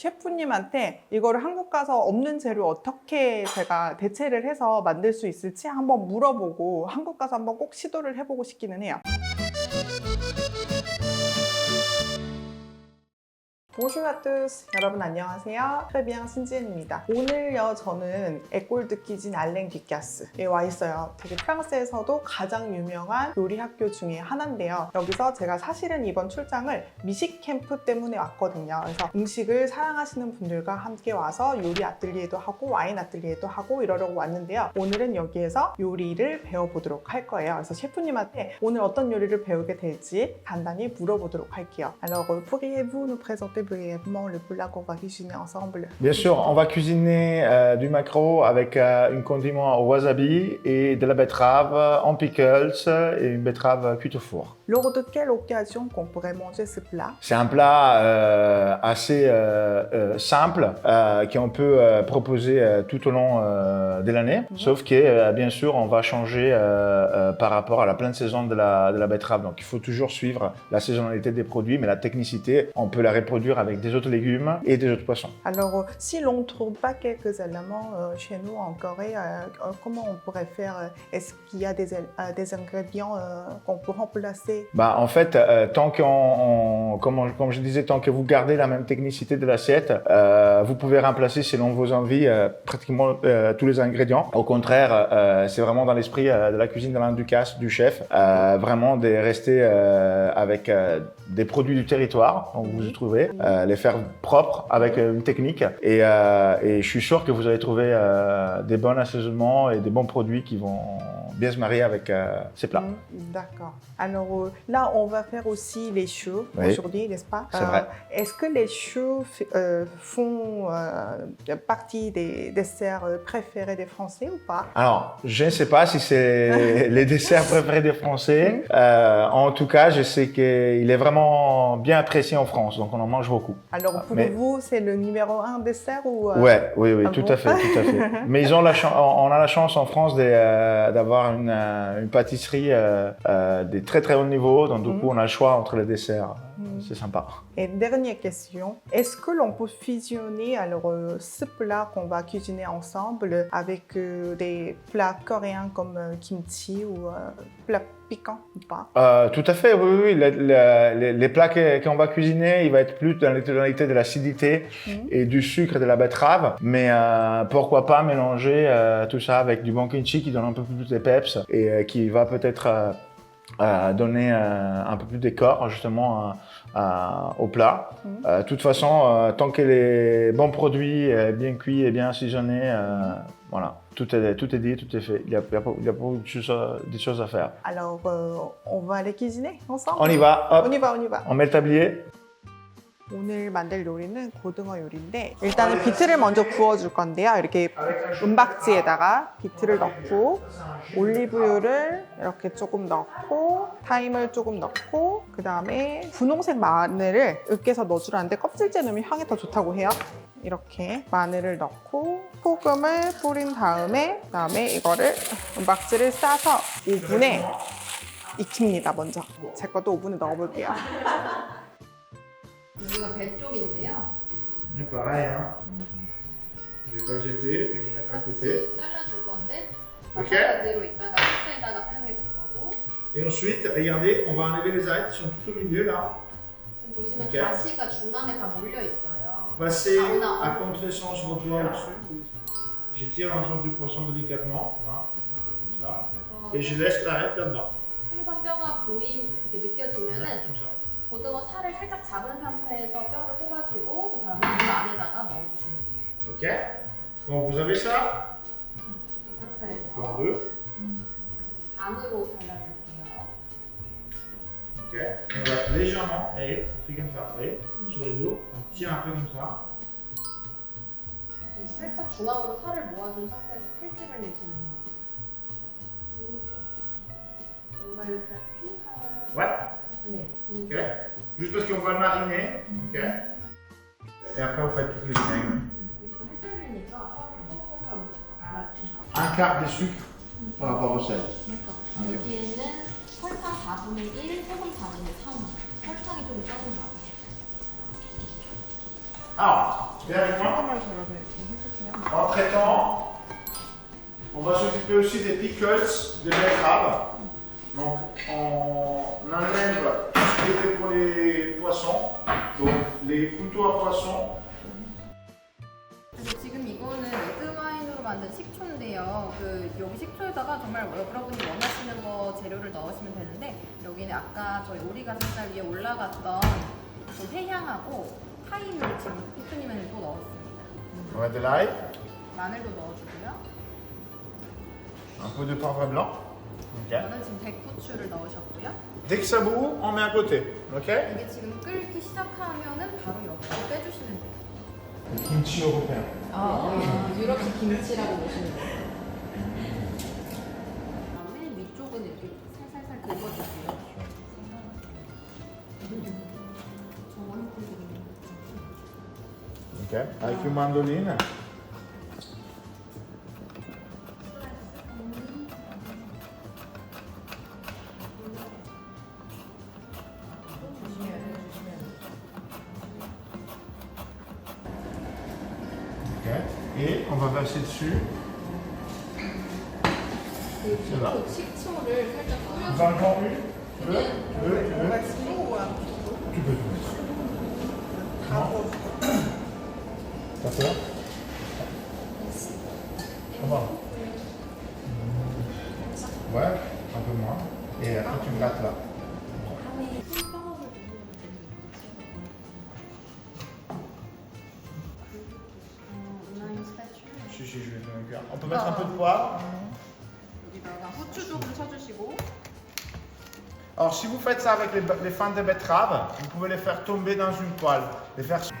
셰프님한테 이거를 한국 가서 없는 재료 어떻게 제가 대체를 해서 만들 수 있을지 한번 물어보고 한국 가서 한번 꼭 시도를 해보고 싶기는 해요. Tous. 여러분 안녕하세요. 트레비앙 신지은입니다. 오늘요 저는 에꼴드 키진 알랭 디카스에 와 있어요. 되게 프랑스에서도 가장 유명한 요리 학교 중에 하나인데요. 여기서 제가 사실은 이번 출장을 미식 캠프 때문에 왔거든요. 그래서 음식을 사랑하시는 분들과 함께 와서 요리 아틀리에도 하고 와인 아틀리에도 하고 이러려고 왔는데요. 오늘은 여기에서 요리를 배워보도록 할 거예요. 그래서 셰프님한테 오늘 어떤 요리를 배우게 될지 간단히 물어보도록 할게요. Alors, pourriez-vous brièvement le plat qu'on va cuisiner ensemble Bien sûr, on va cuisiner euh, du maquereau avec euh, un condiment au wasabi et de la betterave en pickles et une betterave cuite au four. Lors de quelle occasion qu'on pourrait manger ce plat? C'est un plat euh, assez euh, simple qu'on peut proposer tout au long de l'année, sauf que bien sûr on va changer par rapport à la pleine saison de la, de la betterave. Donc il faut toujours suivre la saisonnalité des produits, mais la technicité, on peut la reproduire avec des autres légumes et des autres poissons. Alors, euh, si l'on ne trouve pas quelques éléments euh, chez nous en Corée, euh, comment on pourrait faire Est-ce qu'il y a des, ingrédients qu'on peut remplacer? Bah, en fait, tant qu'on, on- comme, on- comme je disais, tant que vous gardez la même technicité de l'assiette, vous pouvez remplacer selon vos envies pratiquement tous les ingrédients. Au contraire, c'est vraiment dans l'esprit de la cuisine d'Alain Ducasse, du chef, vraiment de rester avec des produits du territoire, donc vous y trouvez, euh, les faire propres avec une technique. Et, euh, et je suis sûr que vous allez trouver euh, des bons assaisonnements et des bons produits qui vont bien se marier avec euh, ces plats. Mm, D'accord. Alors euh, là, on va faire aussi les choux Oui. aujourd'hui, n'est-ce pas? C'est vrai. Est-ce que les choux euh, font euh, partie des desserts euh, préférés des Français ou pas? Alors, je ne sais pas si c'est les desserts préférés des Français. Euh, en tout cas, je sais qu'il est vraiment bien apprécié en France, donc on en mange beaucoup. Alors pour Mais- vous, c'est le numéro un dessert ou euh, Ouais, oui, oui, ah tout bon? à fait, tout à fait. Mais ils ont la on a la chance en France de, une, euh, une pâtisserie euh, euh, de très très haut niveau, donc du Mhm. coup on a le choix entre les desserts. Mhm. C'est sympa. Et dernière question, est-ce que l'on peut fusionner alors euh, ce plat qu'on va cuisiner ensemble avec euh, des plats coréens comme euh, kimchi ou plats piquants ou pas? Euh, tout à fait, oui, oui. oui. Le- le- les, les plats qu'on va cuisiner, il va être plus dans les tonalités de l'acidité Mhm. et du sucre et de la betterave. Mais euh, pourquoi pas mélanger euh, tout ça avec du bon kimchi qui donne un peu plus de peps et qui va peut-être euh, donner euh, un peu plus d'écor justement au plat. Mhm. Euh, De toute façon, tant que les bons produits bien cuits et bien assaisonnés, voilà, tout est, tout est dit, tout est fait. Il y a, il y a pas- il y a pas beaucoup de choses- des choses à faire. Alors on va les cuisiner ensemble? On y va, hop, On y va, on y va. on met le tablier. 오늘 만들 요리는 고등어 요리인데 일단은 비트를 먼저 구워줄 건데요. 이렇게 은박지에다가 비트를 넣고 올리브유를 이렇게 조금 넣고 타임을 조금 넣고 그 다음에 분홍색 마늘을 으깨서 넣어주라는데 껍질째 넣으면 향이 더 좋다고 해요. 이렇게 마늘을 넣고 소금을 뿌린 다음에 그 다음에 이거를 은박지를 싸서 오븐에 익힙니다. 먼저 제 것도 오븐에 넣어볼게요. 여기가 배 쪽인데요. Pareil, hein. Je vais pas le jeter, je vais le mettre à côté. 같이 잘라줄 건데 Ok. 마사라대로 이따가 소스에다가 사용해 줄 거고 Et ensuite, regardez, on va enlever les arêtes qui sont tout au milieu là. 지금 보시면 Ok. 가시가 중앙에 다 몰려 있어요. Passez Ah, on a- à contresens votre doigt au-dessus. Je tire l'ensemble du poisson délicatement, voilà, un peu comme ça. 그래서 Et je laisse l'arête là-dedans, 생선 뼈가 보임 이렇게 느껴지면은 comme ça. 고등어 살을 살짝 잡은 상태에서 뼈를 뽑아주고 그 다음에 물 안에다가 넣어주시면 돼요. Ok Quand vous avez ça, 이 en 상태에서 deux. 반으로 잘라줄게요. Ok On va légèrement, et on fait comme ça, vous voyez, sur les dos. On tire un peu comme ça. 살짝 중앙으로 살을 모아준 상태에서 칼집을 내시는 거예요. 필요한 Ouais, 네. Juste parce qu'on va le mariner. Et après, vous faites toutes les vinaigres. Un quart de sucre par rapport au sel. Alors, viens avec moi. En traitant, on va s'occuper aussi des pickles, des betteraves. Donc, on enlève ce qui était pour les poissons. Donc, les couteaux à poisson. 그래서 지금 이거는 레드와인으로 만든 식초인데요. 그 여기 식초에다가 정말 여러분이 원하시는 거 재료를 넣으시면 되는데 여기는 아까 저희 오리가 살 위에 올라갔던 그 회향하고 타임을 지금 피크님은 또 넣었습니다. On de l'ail, 마늘도 넣어주고요. un peu de poivre blanc. Ok. 저는 지금 백후추를 넣으셨고요. Dès que ça bout, on met à côté. Ok 이게 지금 끓기 시작하면은 바로 옆으로 빼주시면 돼요. Kimchi européen. 아, 유럽식 김치라고 보시면 돼요. 그다음에 위쪽은 이렇게 살살살 긁어주세요. Ok. Avec une mandoline. et on va verser dessus. Tu Voilà. Encore une, deux, deux, deux. Tu peux tout mettre. Non. T'as peur On peut mettre un peu de poivre. Alors si vous faites ça avec les, les fans de betterave, vous pouvez les faire tomber dans une poêle. Les faire... Et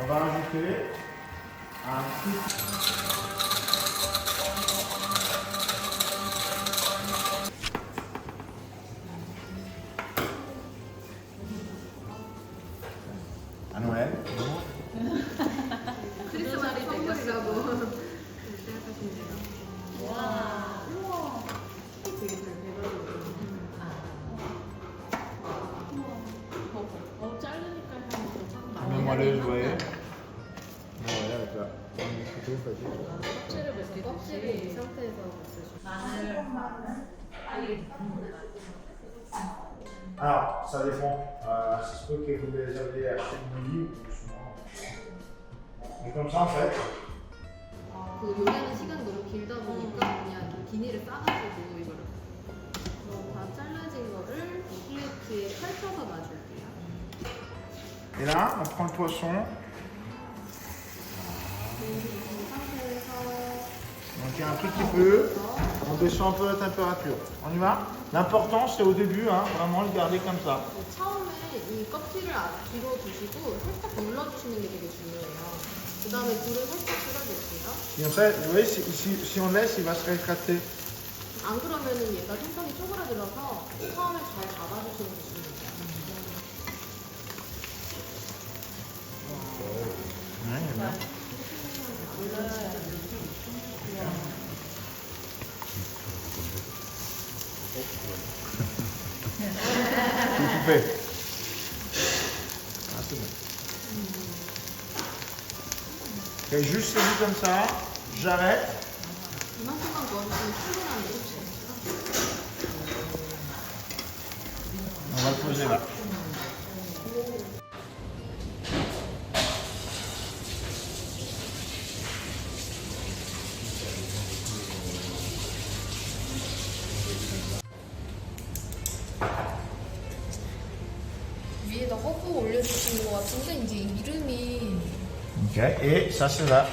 on va rajouter un petit... Mets-moi le jouet. Ouais, avec la. Couteau, facile. 껍질을 이 상태에서 쓰시면 Alors, ça dépend. Euh, ça se peut que vous les avez achetés de nuit ou souvent. Et comme ça, en fait, 그 요리하는 시간이 너무 길다 보니까 그냥 이 비닐을 싸가지고 이거를 다 잘라진 거를 이 플레이트에 펼쳐서 놔줄게요. et là, on prend le poisson. 이 상태에서 Donc, il y a un tout petit peu. On descend un peu la température. On y va L'important, c'est au début, hein, vraiment le garder comme ça. 처음에 이 껍질을 아- 뒤로 두시고 살짝 눌러주시는 게 되게 중요해요. 그 다음에 불을 살짝 줄여줄게요. Et en fait, vous voyez, si, si, si on laisse, il va se rétracter. 안 그러면은 얘가 생선이 쪼그라들어서 처음에 잘 잡아주시는 fait. Ah, Et juste comme ça, j'arrête. On va le poser là. 위에다 허브 올려주시는 것 같은데 이제 이름이 Ok, et ça c'est betterave.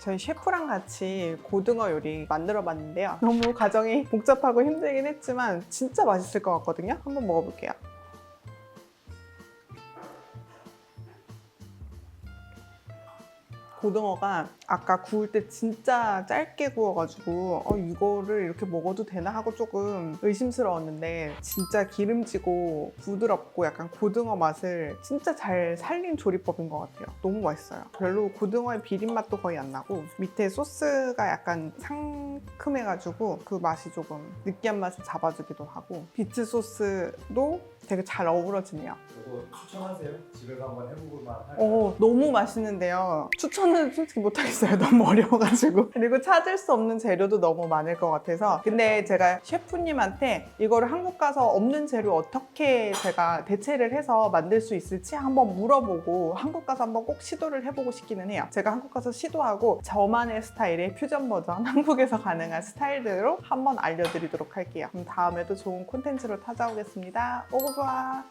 저희 셰프랑 같이 고등어 요리 만들어 봤는데요. 너무 과정이 복잡하고 힘들긴 했지만 진짜 맛있을 것 같거든요. 한번 먹어볼게요. 고등어가 아까 구울 때 진짜 짧게 구워가지고 어, 이거를 이렇게 먹어도 되나 하고 조금 의심스러웠는데 진짜 기름지고 부드럽고 약간 고등어 맛을 진짜 잘 살린 조리법인 것 같아요. 너무 맛있어요. 별로 고등어의 비린 맛도 거의 안 나고 밑에 소스가 약간 상큼해가지고 그 맛이 조금 느끼한 맛을 잡아주기도 하고 비트 소스도 되게 잘 어우러지네요. 이거 추천하세요? 집에 서 한번 해보고 만할 어, 너무 맛있는데요. 추천은 솔직히 못하겠어요. 너무 어려워가지고. 그리고 찾을 수 없는 재료도 너무 많을 것 같아서. 근데 제가 셰프님한테 이거를 한국 가서 없는 재료 어떻게 제가 대체를 해서 만들 수 있을지 한번 물어보고 한국 가서 한번 꼭 시도를 해보고 싶기는 해요. 제가 한국 가서 시도하고 저만의 스타일의 퓨전 버전, 한국에서 가능한 스타일대로 한번 알려드리도록 할게요. 그럼 다음에도 좋은 콘텐츠로 찾아오겠습니다. 오브 哇